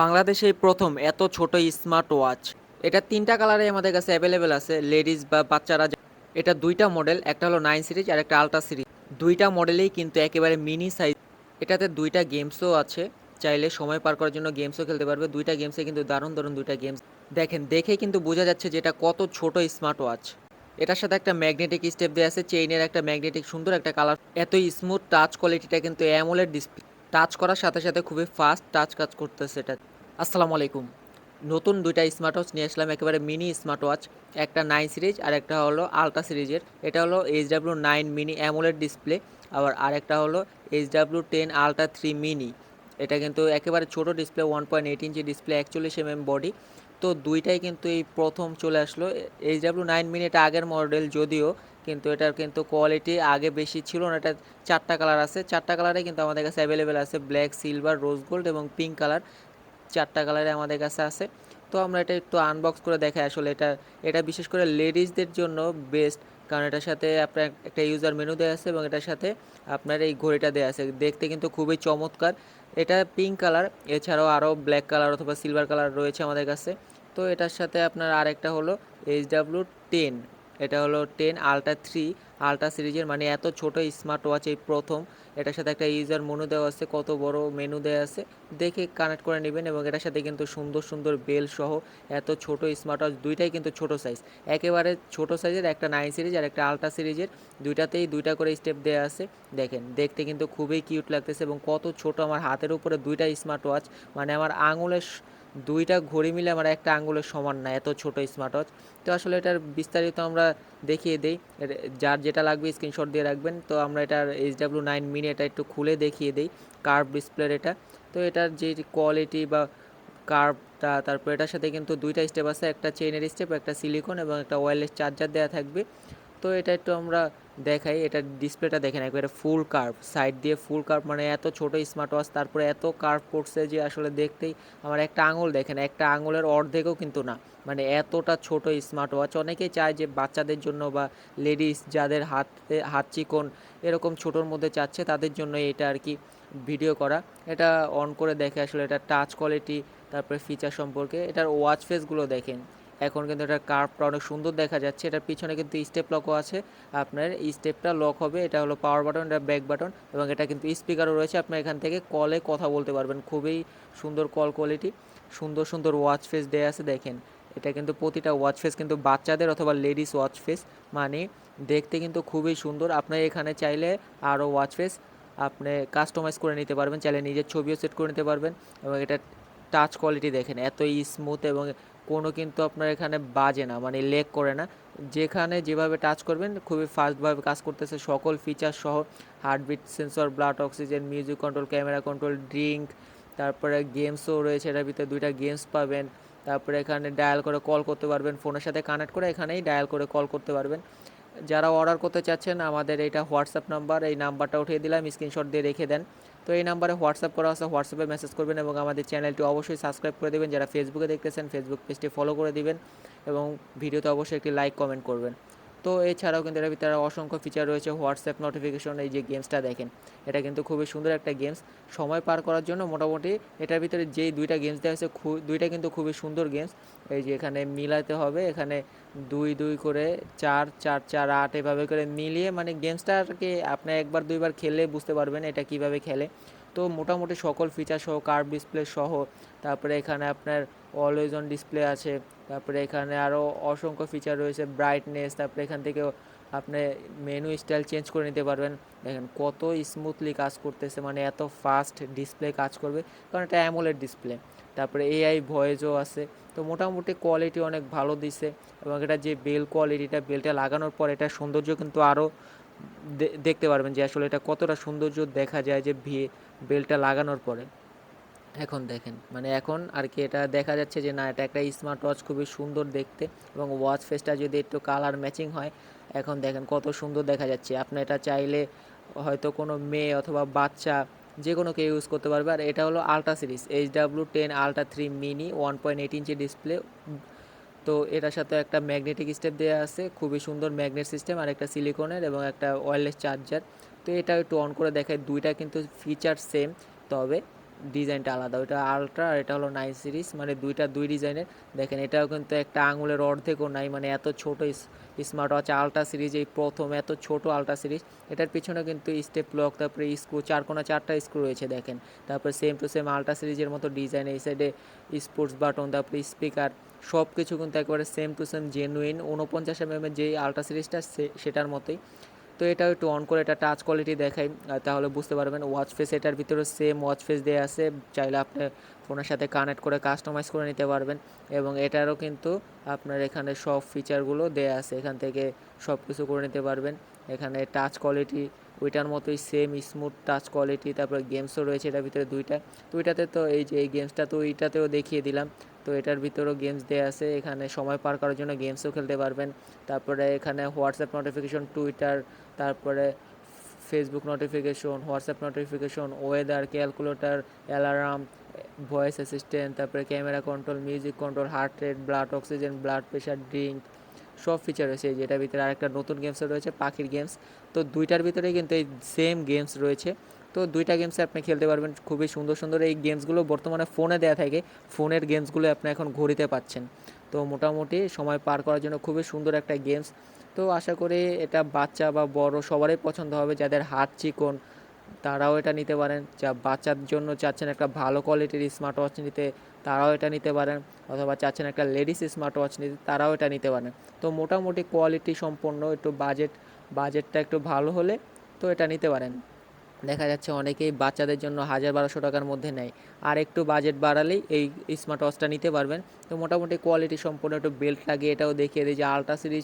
বাংলাদেশে প্রথম এত ছোট স্মার্ট ওয়াচ এটা তিনটা কালারে আমাদের কাছে অ্যাভেলেবেল আছে লেডিস বা বাচ্চারা এটা দুইটা মডেল একটা হলো নাইন সিরিজ আর একটা আলট্রা সিরিজ দুইটা মডেলেই কিন্তু একেবারে মিনি সাইজ এটাতে দুইটা গেমসও আছে, চাইলে সময় পার করার জন্য গেমসও খেলতে পারবে। দুইটা গেমসে কিন্তু দারুণ দারুণ দুইটা গেমস দেখেন, দেখে কিন্তু বোঝা যাচ্ছে যে এটা কত ছোট স্মার্ট ওয়াচ এটার সাথে একটা ম্যাগনেটিক স্টেপ দেওয়া আছে চেইনের একটা ম্যাগনেটিক সুন্দর একটা কালার এত স্মুথ টাচ কোয়ালিটিটা কিন্তু অ্যামোলেড ডিসপ্লে টাচ করার সাথে সাথে খুবই ফাস্ট টাচ কাজ করতেছে এটা। আসসালামু আলাইকুম। নতুন দুইটা স্মার্ট ওয়াচ নিয়ে আসলাম, একেবারে মিনি স্মার্ট ওয়াচ একটা নাইন সিরিজ আর একটা হলো আলট্রা সিরিজের এটা হলো H W nine mini AMOLED display আবার আরেকটা হলো H W ten ultra three mini এটা কিন্তু একেবারে ছোট display one point eight inch display একচল্লিশ এম এম বডি তো দুইটাই কিন্তু এই প্রথম চলে আসলো। এইচ ডাব্লিউ নাইন মিনি এটা আগের মডেল যদিও কিন্তু এটার কিন্তু কোয়ালিটি আগে বেশি ছিল না। এটা চারটা কালার আছে। চারটা কালারে কিন্তু আমাদের কাছে অ্যাভেলেবেল আছে ব্ল্যাক সিলভার রোজ গোল্ড এবং পিঙ্ক কালার চারটা কালারে আমাদের কাছে আছে। তো আমরা এটা একটু আনবক্স করে দেখাই আসলে এটা এটা বিশেষ করে লেডিসদের জন্য বেস্ট কারণ এটার সাথে আপনার একটা ইউজার মেনু দেওয়া আছে এবং এটার সাথে আপনার এই ঘড়িটা দেওয়া আছে। দেখতে কিন্তু খুবই চমৎকার। এটা পিঙ্ক কালার এছাড়াও আরও ব্ল্যাক কালার অথবা সিলভার কালার রয়েছে আমাদের কাছে। তো এটার সাথে আপনার আরেকটা হলো এইচ ডাব্লিউ টেন এটা হলো টেন আলট্রা থ্রি, আলট্রা সিরিজের মানে এত ছোট স্মার্ট ওয়াচ এই প্রথম। এটার সাথে একটা ইউজার মেনু দেওয়া আছে, কত বড় মেনু দেওয়া আছে। দেখে কানেক্ট করে নেবেন এবং এটার সাথে কিন্তু সুন্দর সুন্দর বেল সহ এত ছোট স্মার্ট ওয়াচ দুইটাই কিন্তু ছোট সাইজ একেবারে ছোট সাইজের একটা নাইন সিরিজ আর একটা আলট্রা সিরিজের, দুইটাতেই দুইটা করে স্টেপ দেওয়া আছে। দেখেন, দেখতে কিন্তু খুবই কিউট লাগতেছে এবং কত ছোট আমার হাতের উপরে দুইটা স্মার্ট ওয়াচ মানে আমার আঙুলের দুইটা ঘড়ি মিলে আমার একটা আঙুলের সমান না, এত ছোট স্মার্ট ওয়াচ তো আসলে এটার বিস্তারিত আমরা দেখিয়ে দিই। যার যেটা লাগবে স্ক্রিনশট দিয়ে রাখবেন। তো আমরা এটার এইচ ডাব্লিউ নাইন মিনি এটা একটু খুলে দেখিয়ে দিই কার্ভ ডিসপ্লের এটা। তো এটার যে কোয়ালিটি বা কার্ভটা তারপর এটার সাথে কিন্তু দুইটা স্টেপ আছে। একটা চেইনের স্টেপ একটা সিলিকন এবং একটা ওয়্যারলেস চার্জার দেওয়া থাকবে। তো এটা একটু আমরা দেখাই, এটা ডিসপ্লেটা দেখেন একবারে ফুল কার্ভ সাইড দিয়ে ফুল কার্ভ মানে এত ছোট স্মার্ট ওয়াচ তারপরে এত কার্ভ করছে যে আসলে দেখতেই আমার একটা আঙুল দেখেন, একটা আঙুলের অর্ধেকও কিন্তু না মানে এতটা ছোট স্মার্ট ওয়াচ অনেকেই চায় যে বাচ্চাদের জন্য বা লেডিস যাদের হাতে, হাত চিকন এরকম ছোটোর মধ্যে চাচ্ছে, তাদের জন্য এটা আর কি ভিডিও করা, এটা অন করে দেখে আসলে এটা টাচ কোয়ালিটি তারপরে ফিচার সম্পর্কে, এটার ওয়াচ ফেসগুলো দেখেন। এখন কিন্তু এটার কার্ভটা অনেক সুন্দর দেখা যাচ্ছে। এটার পিছনে কিন্তু স্টেপ লকও আছে। আপনার স্টেপটা লক হবে। এটা হলো পাওয়ার বাটন এটা ব্যাক বাটন এবং এটা কিন্তু স্পিকারও রয়েছে। আপনি এখান থেকে কলে কথা বলতে পারবেন। খুবই সুন্দর কল কোয়ালিটি সুন্দর সুন্দর ওয়াচ ফেস দেয়া আছে দেখেন। এটা কিন্তু প্রতিটা ওয়াচ ফেস কিন্তু বাচ্চাদের অথবা লেডিস ওয়াচ ফেস মানে দেখতে কিন্তু খুবই সুন্দর। আপনার এখানে চাইলে আরও ওয়াচ ফেস আপনি কাস্টমাইজ করে নিতে পারবেন। চাইলে নিজের ছবিও সেট করে নিতে পারবেন এবং এটা টাচ কোয়ালিটি দেখেন। এত স্মুথ এবং কোনো কিন্তু আপনার এখানে বাজে না মানে লেক করে না। যেখানে যেভাবে টাচ করবেন, খুবই ফাস্টভাবে কাজ করতেছে। সকল ফিচার সহ heartbeat sensor blood oxygen music control camera control drink তারপরে গেমসও রয়েছে, এটার ভিতরে দুইটা গেমস পাবেন। তারপরে এখানে ডায়াল করে কল করতে পারবেন। ফোনের সাথে কানেক্ট করে এখানেই ডায়াল করে কল করতে পারবেন। যারা অর্ডার করতে চাচ্ছেন, আমাদের এটা হোয়াটসঅ্যাপ নাম্বার, এই নাম্বারটা উঠিয়ে দিলাম, স্ক্রিনশট দিয়ে রেখে দেন। তো এই নাম্বারে হোয়াটসঅ্যাপ করা আছে, হোয়াটসঅ্যাপে মেসেজ করবেন এবং আমাদের চ্যানেলটি অবশ্যই সাবস্ক্রাইব করে দেবেন। যারা ফেসবুকে দেখতেছেন ফেসবুক পেজটি ফলো করে দিবেন এবং ভিডিওতে অবশ্যই একটি লাইক কমেন্ট করবেন। তো এছাড়াও কিন্তু এর ভিতরে অসংখ্য ফিচার রয়েছে হোয়াটসঅ্যাপ নোটিফিকেশন এই যে গেমসটা দেখেন, এটা কিন্তু খুবই সুন্দর একটা গেমস সময় পার করার জন্য মোটামুটি এটার ভিতরে যেই দুইটা গেমস দেওয়া হয়েছে দুইটা কিন্তু খুবই সুন্দর গেমস এই যে এখানে মিলাতে হবে, এখানে দুই দুই করে চার চার চার, আট, এভাবে করে মিলিয়ে মানে গেমসটা আর কি আপনি একবার, দুইবার খেলে বুঝতে পারবেন এটা কীভাবে খেলে। তো মোটামুটি সকল ফিচার সহ কার্ভ ডিসপ্লে সহ, তারপরে এখানে আপনার অলওয়েজ অন ডিসপ্লে আছে, তারপরে এখানে আরও অসংখ্য ফিচার রয়েছে ব্রাইটনেস তারপরে এখান থেকে আপনি মেনু স্টাইল চেঞ্জ করে নিতে পারবেন। দেখেন কত স্মুথলি কাজ করতেছে মানে এত ফাস্ট ডিসপ্লে কাজ করবে, কারণ এটা অ্যামোলেড ডিসপ্লে তারপরে এআই ভয়েসও আছে, তো মোটামুটি কোয়ালিটি অনেক ভালো দিছে, এবং এটা যে বেল কোয়ালিটিটা বেলটা লাগানোর পর এটা সৌন্দর্য কিন্তু আরও দেখতে পারবেন যে আসলে এটা কতটা সৌন্দর্য দেখা যায় যে ভি, বেলটা লাগানোর পরে। এখন দেখেন মানে এখন আর কি এটা দেখা যাচ্ছে যে না, এটা একটা স্মার্ট ওয়াচ খুবই সুন্দর দেখতে এবং ওয়াচ ফেসটা যদি একটু কালার ম্যাচিং হয়, এখন দেখেন কত সুন্দর দেখা যাচ্ছে। আপনি এটা চাইলে হয়তো কোনো মেয়ে অথবা বাচ্চা যে কোনো কেউ ইউজ করতে পারবে। আর এটা হলো ultra series H W ten ultra three mini one point eight inch display তো এটার সাথে একটা ম্যাগনেটিক স্টেপ দেওয়া আছে, খুবই সুন্দর ম্যাগনেট সিস্টেম আর একটা সিলিকনের এবং একটা ওয়্যারলেস চার্জার তো এটা একটু অন করে দেখায় দুইটা কিন্তু ফিচার সেম তবে ডিজাইনটা আলাদা। ওইটা আলট্রা আর এটা হলো নাইন সিরিজ মানে দুইটা দুই ডিজাইনের দেখেন, এটাও কিন্তু একটা আঙুলের অর্ধেকও নাই মানে এত ছোট স্মার্ট ওয়াচ আলট্রা সিরিজ এই প্রথম এত ছোট আলট্রা সিরিজ এটার পিছনে কিন্তু স্টেপ লক তারপরে স্ক্রু চার কোনা চারটা স্ক্রু রয়েছে, দেখেন। তারপরে সেম টু সেম আলট্রা সিরিজের মতো ডিজাইন এই সাইডে স্পোর্টস বাটন তারপরে স্পিকার সব কিছু কিন্তু একেবারে সেম টু সেম জেনুইন উনপঞ্চাশ এম এর যে আলট্রা সিরিজটা সেটার মতোই। তো এটাও একটু অন করে এটা টাচ কোয়ালিটি দেখাই তাহলে বুঝতে পারবেন ওয়াচ ফেস এটার ভিতরে সেম ওয়াচ ফেস দেওয়া আছে, চাইলে আপনি ফোনের সাথে কানেক্ট করে কাস্টমাইজ করে নিতে পারবেন, এবং এটারও কিন্তু আপনার এখানে সব ফিচারগুলো দেয়া আছে, এখান থেকে সব কিছু করে নিতে পারবেন। এখানে টাচ কোয়ালিটি ওইটার মতোই সেম স্মুথ টাচ কোয়ালিটি তারপরে গেমসও রয়েছে এটার ভিতরে দুইটা। তো ওইটাতে তো এই যে, এই গেমসটা তো ওইটাতেও দেখিয়ে দিলাম। তো এটার ভিতরেও গেমস দেওয়া আছে। এখানে সময় পার করার জন্য গেমসও খেলতে পারবেন। তারপরে এখানে হোয়াটসঅ্যাপ নোটিফিকেশন টুইটার তারপরে Facebook notification WhatsApp notification weather calculator alarm voice assistant তারপরে camera control music control heart rate blood oxygen blood pressure drink সব ফিচার রয়েছে। যেটার ভিতরে আরেকটা নতুন গেমসও রয়েছে, পাখির গেমস তো দুইটার ভিতরে কিন্তু এই সেম গেমস রয়েছে। তো দুইটা গেমসে আপনি খেলতে পারবেন, খুবই সুন্দর সুন্দর। এই গেমসগুলো বর্তমানে ফোনে দেওয়া থাকে। ফোনের গেমসগুলো আপনি এখন ঘড়িতে পাচ্ছেন। তো মোটামুটি সময় পার করার জন্য খুবই সুন্দর একটা গেমস তো আশা করি এটা বাচ্চা বা বড় সবারই পছন্দ হবে। যাদের হাত চিকন, তারাও এটা নিতে পারেন। যা বাচ্চার জন্য চাচ্ছেন একটা ভালো কোয়ালিটির স্মার্ট ওয়াচ নিতে তারাও এটা নিতে পারেন। অথবা চাচ্ছেন একটা লেডিস স্মার্ট ওয়াচ নিতে, তারাও এটা নিতে পারেন। তো মোটামুটি কোয়ালিটি সম্পন্ন, একটু বাজেট বাজেটটা একটু ভালো হলে তো এটা নিতে পারেন। দেখা যাচ্ছে অনেকেই বাচ্চাদের জন্য হাজার বারোশো টাকার মধ্যে নেয়। আর একটু বাজেট বাড়ালেই এই স্মার্ট ওয়াচটা নিতে পারবেন। তো মোটামুটি কোয়ালিটি সম্পূর্ণ একটু বেল্ট লাগিয়ে এটাও দেখিয়ে দিই যে আলট্রা সিরিজ